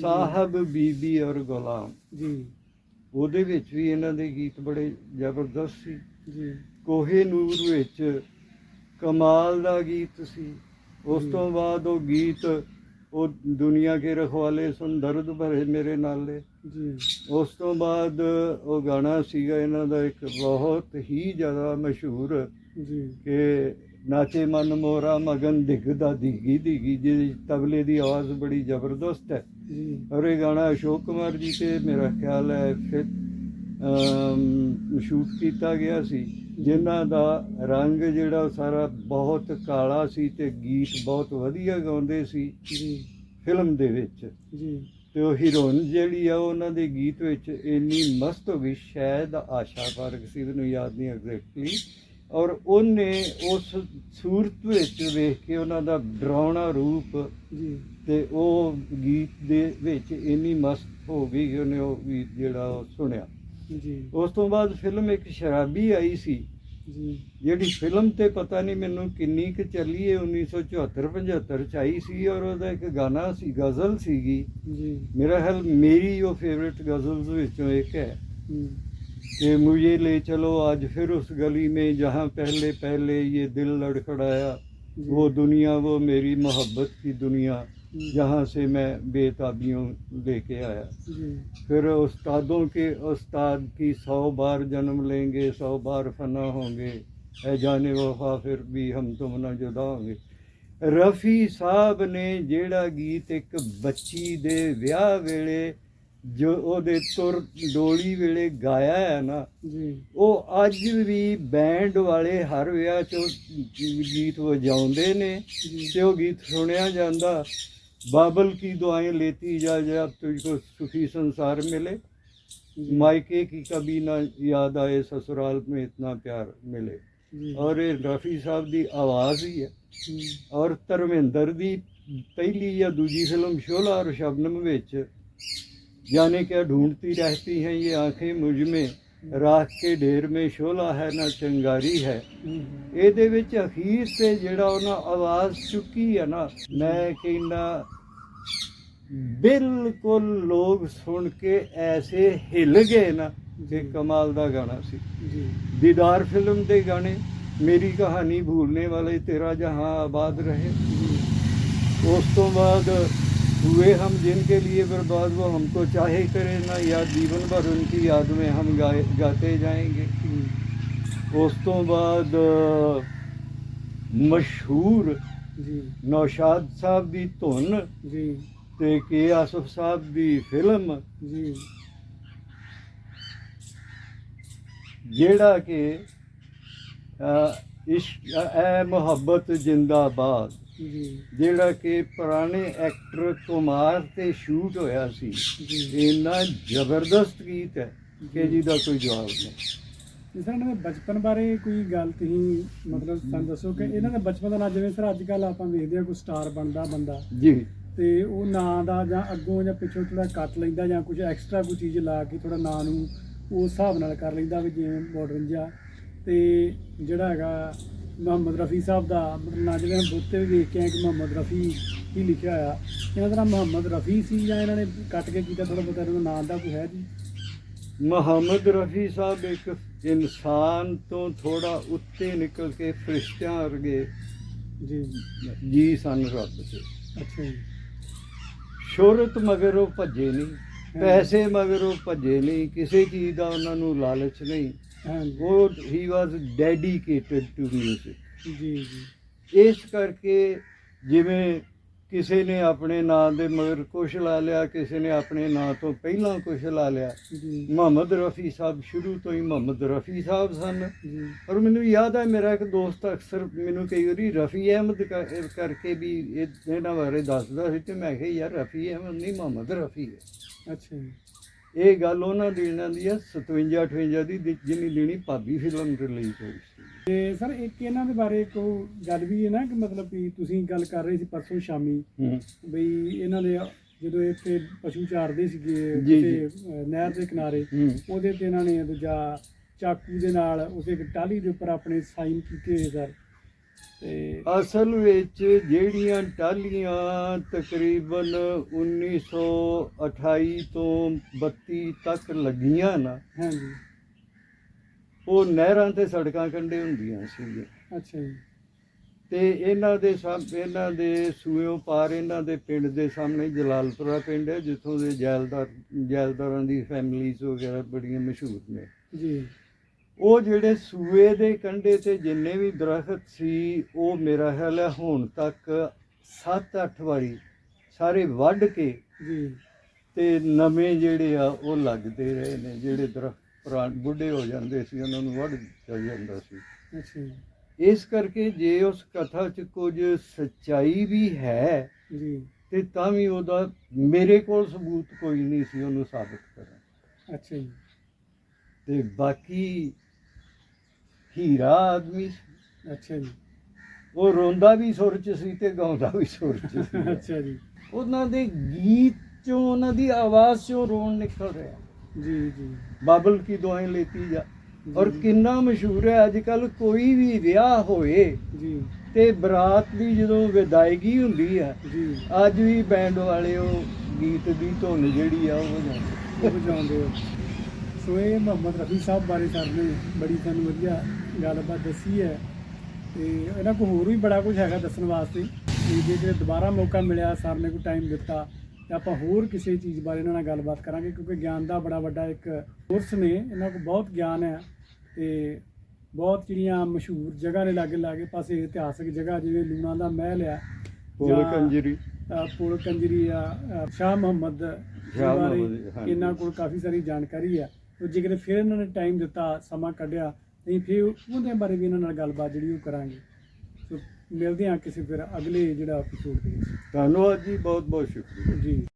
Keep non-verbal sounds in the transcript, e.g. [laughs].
ਸਾਹਿਬ ਬੀਬੀ ਔਰ ਗੁਲਾਮ। ਜੀ। ਉਹਦੇ ਵਿੱਚ ਵੀ ਇਹਨਾਂ ਦੇ ਗੀਤ ਬੜੇ ਜ਼ਬਰਦਸਤ ਸੀ। ਜੀ। ਕੋਹੇ ਨੂਰ ਵਿੱਚ ਕਮਾਲ ਦਾ ਗੀਤ ਸੀ। ਉਸ। ਤੋਂ ਬਾਅਦ ਉਹ ਗੀਤ ਉਹ ਦੁਨੀਆ ਕੇ ਰਖਵਾਲੇ ਸੁਨ ਦਰਦ ਭਰੇ ਮੇਰੇ ਨਾਲੇ। ਜੀ। ਉਸ ਤੋਂ ਬਾਅਦ ਉਹ ਗਾਣਾ ਸੀਗਾ ਇਹਨਾਂ ਦਾ ਇੱਕ ਬਹੁਤ ਹੀ ਜ਼ਿਆਦਾ ਮਸ਼ਹੂਰ ਜੀ। ਕਿ ਨਾਚੇ ਮਨ ਮੋਰਾ ਮਗਨ ਦਿਖਦਾ ਦਿਗੀ ਦਿਗੀ ਜਿਹਦੀ ਤਬਲੇ ਦੀ ਆਵਾਜ਼ ਬੜੀ ਜ਼ਬਰਦਸਤ ਹੈ। ਔਰ ਇਹ ਗਾਣਾ ਅਸ਼ੋਕ ਕੁਮਾਰ ਜੀ ਤੇ ਮੇਰਾ ਖਿਆਲ ਹੈ ਫਿਰ ਸ਼ੂਟ ਕੀਤਾ ਗਿਆ ਸੀ। ਜਿਨ੍ਹਾਂ ਦਾ ਰੰਗ ਜਿਹੜਾ ਸਾਰਾ ਬਹੁਤ ਕਾਲਾ ਸੀ ਤੇ ਗੀਤ ਬਹੁਤ ਵਧੀਆ ਗਾਉਂਦੇ ਸੀ ਜੀ। ਫਿਲਮ ਦੇ ਵਿੱਚ। ਜੀ। ਤੇ ਉਹ ਹੀਰੋਇਨ ਜਿਹੜੀ ਆ ਉਹਨਾਂ ਦੇ ਗੀਤ ਵਿੱਚ ਇੰਨੀ ਮਸਤ ਹੋ ਗਈ ਸ਼ਾਇਦ ਆਸ਼ਾ ਪਾਰਕ ਸੀ ਮੈਨੂੰ ਯਾਦ ਨਹੀਂ ਐਗਜ਼ੈਕਟਲੀ ਔਰ ਉਹਨੇ ਉਸ ਸੂਰਤ ਵਿੱਚ ਵੇਖ ਕੇ ਉਹਨਾਂ ਦਾ ਡਰਾਉਣਾ ਰੂਪ ਜੀ। ਤੇ ਉਹ ਗੀਤ ਦੇ ਵਿੱਚ ਇੰਨੀ ਮਸਤ ਹੋ ਗਈ ਕਿ ਉਹਨੇ ਉਹ ਗੀਤ ਜਿਹੜਾ ਉਹ ਸੁਣਿਆ। ਜੀ। ਉਸ ਤੋਂ ਬਾਅਦ ਫਿਲਮ ਇੱਕ ਸ਼ਰਾਬੀ ਆਈ ਸੀ। ਜੀ। ਜਿਹੜੀ ਫਿਲਮ ਤੇ ਪਤਾ ਨਹੀਂ ਮੈਨੂੰ ਕਿੰਨੀ ਕੁ ਚੱਲੀ ਹੈ 1974 75 ਚ ਆਈ ਸੀ ਔਰ ਉਹਦਾ ਇੱਕ ਗਾਣਾ ਸੀ ਗਜ਼ਲ ਸੀਗੀ। ਜੀ। ਮੇਰਾ ਖਿਆਲ ਮੇਰੀ ਉਹ ਫੇਵਰਿਟ ਗਜ਼ਲਸ ਵਿੱਚੋਂ ਇੱਕ ਹੈ। कि मुझे ले चलो आज फिर उस गली में जहाँ पहले पहले ये दिल लड़खड़ाया जी, वो दुनिया वो मेरी मोहब्बत की दुनिया हम्म, जहाँ से मैं बेताबियों लेके आया जी फिर उस्तादों के उस्ताद की सौ बार जन्म लेंगे सौ बार फना होंगे है जाने वफा फिर भी हम तुम न जुदा होंगे ਰਫੀ ਸਾਹਿਬ ਨੇ ਜਿਹੜਾ ਗੀਤ ਇੱਕ ਬੱਚੀ ਦੇ ਵਿਆਹ ਵੇਲੇ ਜੋ ਉਹਦੇ ਤੁਰ ਡੋਲੀ ਵੇਲੇ ਗਾਇਆ ਹੈ ਨਾ ਜੀ। ਉਹ ਅੱਜ ਵੀ ਬੈਂਡ ਵਾਲੇ ਹਰ ਵਿਆਹ 'ਚ ਗੀਤ ਵਜਾਉਂਦੇ ਨੇ ਤੇ ਉਹ ਗੀਤ ਸੁਣਿਆ ਜਾਂਦਾ। ਬਾਬਲ ਕੀ ਦੁਆਏ ਲੇਤੀ ਜਾ ਜਾ ਤੁਝਕੋ ਸੁਖੀ ਸੰਸਾਰ ਮਿਲੇ। ਮਾਇਕੇ ਕੀ ਕभी ਨਾ ਯਾਦ ਆਏ ਸਸੁਰਾਲ ਮੇਂ ਇਤਨਾ ਪਿਆਰ ਮਿਲੇ। ਔਰ ਇਹ ਰਫੀ ਸਾਹਿਬ ਦੀ ਆਵਾਜ਼ ਹੀ ਹੈ। ਔਰ ਤਰਵਿੰਦਰ ਦੀ ਪਹਿਲੀ ਜਾਂ ਦੂਜੀ ਫਿਲਮ ਸ਼ੋਲਾ ਔਰ ਸ਼ਬਨਮ ਵਿੱਚ जाने क्या ढूंढती रहती हैं ये आंखें मुझ में ਰਾਖ ਕੇ ਢੇਰ ਮੇ ਸ਼ੋਲਾ ਹੈ ਨਾ ਚੰਗਾਰੀ ਹੈ। ਇਹਦੇ ਵਿੱਚ ਅਖੀਰ ਤੇ ਜਿਹੜਾ ਉਹਨਾਂ ਆਵਾਜ਼ ਚੁੱਕੀ ਹੈ ਨਾ ਮੈਂ ਕਹਿੰਦਾ ਬਿਲਕੁਲ ਲੋਕ ਸੁਣ ਕੇ ਐਸੇ ਹਿੱਲ ਗਏ ਨਾ ਕਿ ਕਮਾਲ ਦਾ ਗਾਣਾ ਸੀ। ਦੀਦਾਰ ਫਿਲਮ ਦੇ ਗਾਣੇ ਮੇਰੀ ਕਹਾਣੀ ਭੁੱਲਨੇ ਵਾਲੇ ਤੇਰਾ ਜਹਾਂ ਆਬਾਦ ਰਹੇ। ਉਸ ਤੋਂ ਬਾਅਦ हुए हम जिनके लिए बर्बाद वो हमको चाहे करे ना या जीवन भर उनकी याद में हम गाए गाते जाएंगे हम्म, ਉਸ ਤੋਂ ਬਾਅਦ ਮਸ਼ਹੂਰ जी ਨੌਸ਼ਾਦ ਸਾਹਿਬ ਦੀ ਧੁਨ जी ਤੇ ਕੇ ਆਸਫ ਸਾਹਿਬ ਦੀ ਫਿਲਮ जी ਜਿਹੜਾ ਕਿ ਅ, ਇਸ਼ਕ ਐ ਮੁਹੱਬਤ ਜਿੰਦਾਬਾਦ जी ਜਿਹੜਾ ਕਿ ਪੁਰਾਣੇ ਐਕਟਰ ਕੁਮਾਰ ਤੇ ਸ਼ੂਟ ਹੋਇਆ ਸੀ। ਇੰਨਾ ਜ਼ਬਰਦਸਤ ਗੀਤ ਹੈ ਕਿ ਜਿਹਦਾ ਕੋਈ ਜਵਾਬ ਨਹੀਂ। ਸਰ ਇਹਨਾਂ ਦੇ ਬਚਪਨ ਬਾਰੇ ਕੋਈ ਗੱਲ ਤੁਸੀਂ ਮਤਲਬ ਸਾਨੂੰ ਦੱਸੋ ਕਿ ਇਹਨਾਂ ਦਾ ਬਚਪਨ ਦਾ ਨਾਂ ਜਿਵੇਂ ਸਰ ਅੱਜ ਕੱਲ ਆਪਾਂ ਵੇਖਦੇ ਆ ਕੋਈ ਸਟਾਰ ਬਣਦਾ ਬੰਦਾ। ਜੀ। ਤੇ ਉਹ ਨਾਂ ਦਾ ਜਾਂ ਅੱਗੋਂ ਜਾਂ ਪਿੱਛੋਂ ਥੋੜਾ ਕੱਟ ਲੈਂਦਾ ਜਾਂ ਕੁਝ ਐਕਸਟਰਾ ਕੋਈ ਚੀਜ਼ ਲਾ ਕੇ ਥੋੜਾ ਨਾਂ ਨੂੰ ਉਸ ਹਿਸਾਬ ਨਾਲ ਕਰ ਲੈਂਦਾ ਵੀ ਜਿਵੇਂ ਮਾਡਰਨ ਜਿਹਾ। ਤੇ ਜਿਹੜਾ ਹੈਗਾ ਮੁਹੰਮਦ ਰਫੀ ਸਾਹਿਬ ਦਾ ਮਤਲਬ ਨਾਂ हम ਬੁੱਤ ਵੀ ਵੇਖ ਕੇ ਆਏ ਕਿ ਮੁਹੰਮਦ ਰਫੀ ਹੀ ਲਿਖਿਆ ਹੋਇਆ। ਇਹਨਾਂ ਦਾ ਨਾਮ ਮੁਹੰਮਦ ਰਫੀ ਸੀ ਜਾਂ ਇਹਨਾਂ ਨੇ ਕੱਟ ਕੇ ਕੀਤਾ ਥੋੜਾ ਬਹੁਤਾ ਇਹਨਾਂ ਦਾ ਨਾਂ ਦਾ ਕੋਈ ਹੈ ਜੀ? ਮੁਹੰਮਦ ਰਫੀ ਸਾਹਿਬ ਇੱਕ ਇਨਸਾਨ ਤੋਂ ਥੋੜਾ ਉੱਤੇ ਨਿਕਲ ਕੇ ਫਰਿਸ਼ਤਿਆਂ ਵਰਗੇ ਜੀ। ਜੀ ਸਨ ਰੱਬ ਤੇ ਅੱਛਾ ਜੀ। ਸ਼ੋਹਰਤ ਮਗਰ ਉਹ ਭੱਜੇ ਨਹੀਂ ਪੈਸੇ ਮਗਰ ਉਹ ਭੱਜੇ ਨਹੀਂ ਕਿਸੇ ਚੀਜ਼ ਦਾ ਉਹਨਾਂ ਨੂੰ ਲਾਲਚ ਨਹੀਂ। ਹਾਂਜੀ ਉਹ ਹੀ ਵਾਸ ਡੈਡੀਕੇਟਡ ਟੂ 뮤직 ਜੀ ਜੀ। ਇਸ ਕਰਕੇ ਜਿਵੇਂ ਕਿਸੇ ਨੇ ਆਪਣੇ ਨਾਂ ਦੇ ਮਗਰ ਕੁਛ ਲਾ ਲਿਆ ਕਿਸੇ ਨੇ ਆਪਣੇ ਨਾਂ ਤੋਂ ਪਹਿਲਾਂ ਕੁਛ ਲਾ ਲਿਆ ਮੁਹੰਮਦ ਰਫੀ ਸਾਹਿਬ ਸ਼ੁਰੂ ਤੋਂ ਹੀ ਮੁਹੰਮਦ ਰਫੀ ਸਾਹਿਬ ਸਨ। ਔਰ ਮੈਨੂੰ ਯਾਦ ਹੈ ਮੇਰਾ ਇੱਕ ਦੋਸਤ ਅਕਸਰ ਮੈਨੂੰ ਕਈ ਵਾਰੀ ਰਫੀ ਅਹਿਮਦ ਕਰਕੇ ਵੀ ਇਹ- ਇਹਨਾਂ ਬਾਰੇ ਦੱਸਦਾ ਸੀ ਤੇ ਮੈਂ ਕਿਹਾ ਯਾਰ ਰਫੀ ਅਹਿਮਦ ਨਹੀਂ ਮੁਹੰਮਦ ਰਫੀ ਹੈ। ਅੱਛਾ ਜੀ। ਇਹ ਗੱਲ ਉਹਨਾਂ ਦਿਨਾਂ ਦੀ ਹੈ 57 58 ਦੀ ਦਿ- ਜਿਹਨੀ ਦਿਨੀ ਭਾਬੀ ਫਿਲਮ ਰਿਲੀਜ਼ ਹੋਈ ਸੀ। ਤੇ ਸਰ ਇੱਕ ਇਹਨਾਂ ਦੇ ਬਾਰੇ ਕੋ ਗੱਲ ਵੀ ਹੈ ਨਾ ਕਿ ਮਤਲਬ ਵੀ ਤੁਸੀਂ ਗੱਲ ਕਰ ਰਹੇ ਸੀ ਪਰਸੋਂ ਸ਼ਾਮੀ ਬਈ ਇਹਨਾਂ ਦੇ ਜਦੋਂ ਇੱਥੇ ਪਸ਼ੂ ਚਾਰਦੇ ਸੀਗੇ ਜੀ, ਅਹ, ਨਹਿਰ ਦੇ ਕਿਨਾਰੇ ਹੂੰ। ਉਹਦੇ ਤੇ ਇਹਨਾਂ ਨੇ ਦੂਜਾ ਚਾਕੂ ਦੇ ਨਾਲ ਉਸੇ ਇੱਕ ਟਾਲੀ ਦੇ ਉੱਪਰ ਆਪਣੇ ਸਾਈਨ ਕੀਤੇ ਹੋਏ ਸਰ। ਤੇ ਅਸਲ ਵਿੱਚ ਜਿਹੜੀਆਂ ਟਾਲੀਆਂ ਤਕਰੀਬਨ 1928 ਤੋਂ 32 ਤੱਕ ਲੱਗੀਆਂ ਨਾ ਹਾਂਜੀ। ਉਹ ਨਹਿਰਾਂ ਤੇ ਸੜਕਾਂ ਕੰਢੇ ਹੁੰਦੀਆਂ ਸੀ ਅੱਛਾ ਜੀ। ਤੇ ਇਹਨਾਂ ਦੇ ਸਭ ਇਹਨਾਂ ਦੇ ਸੂਇਓ ਪਾਰ ਇਹਨਾਂ ਦੇ ਪਿੰਡ ਦੇ ਸਾਹਮਣੇ ਜਲਾਲਪੁਰਾ ਪਿੰਡ ਹੈ ਜਿੱਥੋਂ ਦੇ ਜੈਲਦਾਰ ਜੈਲਦਾਰਾਂ ਦੀ ਫੈਮਿਲੀਜ਼ ਵਗੈਰਾ ਬੜੀਆਂ ਮਸ਼ਹੂਰ ਨੇ। ਜੀ। ਉਹ ਜਿਹੜੇ ਸੂਏ ਦੇ ਕੰਢੇ ਤੇ ਜਿੰਨੇ ਵੀ ਦਰਖਤ ਸੀ ਉਹ ਮੇਰਾ ਖਿਆਲ ਹੈ ਹੁਣ ਤੱਕ 7-8 ਵਾਰੀ ਸਾਰੇ ਵੱਢ ਕੇ ਜੀ। ਤੇ ਨਵੇਂ ਜਿਹੜੇ ਆ ਉਹ ਲੱਗਦੇ ਰਹੇ ਨੇ ਜਿਹੜੇ ਦਰਖਤ ਪੁਰਾਣੇ ਬੁੱਢੇ ਹੋ ਜਾਂਦੇ ਸੀ ਉਹਨਾਂ ਨੂੰ ਵੱਢ ਦਿੱਤਾ ਜਾਂਦਾ ਸੀ। ਅੱਛਾ ਇਸ ਕਰਕੇ ਜੇ ਉਸ ਕਥਾ 'ਚ ਕੁਝ ਸੱਚਾਈ ਵੀ ਹੈ ਜੀ। ਤੇ ਤਾਂ ਵੀ ਉਹਦਾ ਮੇਰੇ ਕੋਲ ਸਬੂਤ ਕੋਈ ਨਹੀਂ ਸੀ ਉਹਨੂੰ ਸਾਬਤ ਕਰਨ। ਅੱਛਾ ਜੀ। ਤੇ ਬਾਕੀ ਹੀਰਾ ਆਦਮੀ ਸੀ। ਅੱਛਾ ਜੀ। ਉਹ ਰੋਂਦਾ ਵੀ ਸੁਰ 'ਚ ਸੀ ਤੇ ਗਾਉਂਦਾ ਵੀ ਸੁਰ 'ਚ ਸੀ। [laughs] ਅੱਛਾ ਜੀ। ਉਹਨਾਂ ਦੇ ਗੀਤ 'ਚੋਂ ਉਹਨਾਂ ਦੀ ਆਵਾਜ਼ 'ਚੋਂ ਰੋਣ ਨਿਕਲ ਰਿਹਾ। ਜੀ ਜੀ। ਬਾਬਲ ਕੀ ਦੁਆएं ਲੈਤੀ ਜਾ। ਔਰ ਜੀ। ਕਿੰਨਾ ਮਸ਼ਹੂਰ ਹੈ ਅੱਜ ਕੱਲ ਕੋਈ ਵੀ ਵਿਆਹ ਹੋਏ ਜੀ। ਤੇ ਬਰਾਤ ਦੀ ਜਦੋਂ ਵਿਦਾਇਗੀ ਹੁੰਦੀ ਆ ਜੀ। ਅੱਜ ਵੀ ਬੈਂਡ ਵਾਲੇ ਉਹ ਗੀਤ ਦੀ ਧੁਨ ਜਿਹੜੀ ਆ ਉਹ ਵਜਾਉਂਦੇ। ਉਹ ਵਜਾਉਂਦੇ ਹੋ ਸੋ ਇਹ ਮੁਹੰਮਦ ਰਫੀ ਸਾਹਿਬ ਬਾਰੇ ਸਰ ਨੇ ਬੜੀ ਸਾਨੂੰ ਵਧੀਆ ਗੱਲਬਾਤ ਦੱਸੀ ਹੈ ਤੇ ਇਹਨਾਂ ਕੋਲ ਹੋਰ ਵੀ ਬੜਾ ਕੁਝ ਹੈਗਾ ਦੱਸਣ ਵਾਸਤੇ। ਤੇ ਜੇ ਜੇ ਦੁਬਾਰਾ ਮੌਕਾ ਮਿਲਿਆ ਸਰ ਨੇ ਕੋਈ ਟਾਈਮ ਦਿੱਤਾ ਤੇ ਆਪਾਂ ਹੋਰ ਕਿਸੇ ਚੀਜ਼ ਬਾਰੇ ਇਹਨਾਂ ਨਾਲ ਗੱਲਬਾਤ ਕਰਾਂਗੇ ਕਿਉਂਕਿ ਗਿਆਨ ਦਾ ਬੜਾ ਵੱਡਾ ਇੱਕ ਕੋਰਸ ਨੇ ਇਹਨਾਂ ਕੋਲ ਬਹੁਤ ਗਿਆਨ ਹੈ ਤੇ ਬਹੁਤ ਜਿਹੜੀਆਂ ਮਸ਼ਹੂਰ ਜਗ੍ਹਾ ਨੇ ਲਾਗੇ ਲਾਗੇ ਪਾਸੇ ਇਤਿਹਾਸਕ ਜਗ੍ਹਾ ਜਿਵੇਂ ਲੂਣਾ ਦਾ ਮਹਿਲ ਆ ਪੁਲ ਕੰਜਰੀ ਪੁਲ ਕੰਜਰੀ ਆ ਸ਼ਾਹ ਮੁਹੰਮਦ ਸ਼ਾਹ ਬਾਰੇ ਮੁਹੰਮਦ। ਇਹਨਾਂ ਕੋਲ ਕਾਫੀ ਸਾਰੀ ਜਾਣਕਾਰੀ ਆ। ਤੇ ਜੇ ਕਿਤੇ ਫਿਰ ਇਹਨਾਂ ਨੇ ਟਾਈਮ ਦਿੱਤਾ ਸਮਾਂ ਕੱਢਿਆ ਨਹੀਂ ਫਿਰ ਉਹਦੇ ਬਾਰੇ ਵੀ ਇਹਨਾਂ ਨਾਲ ਗੱਲਬਾਤ ਜਿਹੜੀ ਉਹ ਕਰਾਂਗੇ। ਸੋ ਮਿਲਦੇ ਹਾਂ ਕਿਸੇ ਫਿਰ ਅਗਲੇ ਜਿਹੜਾ ਐਪੀਸੋਡ ਦੇ ਵਿੱਚ। ਧੰਨਵਾਦ ਜੀ ਬਹੁਤ ਬਹੁਤ ਸ਼ੁਕਰੀਆ। ਜੀ।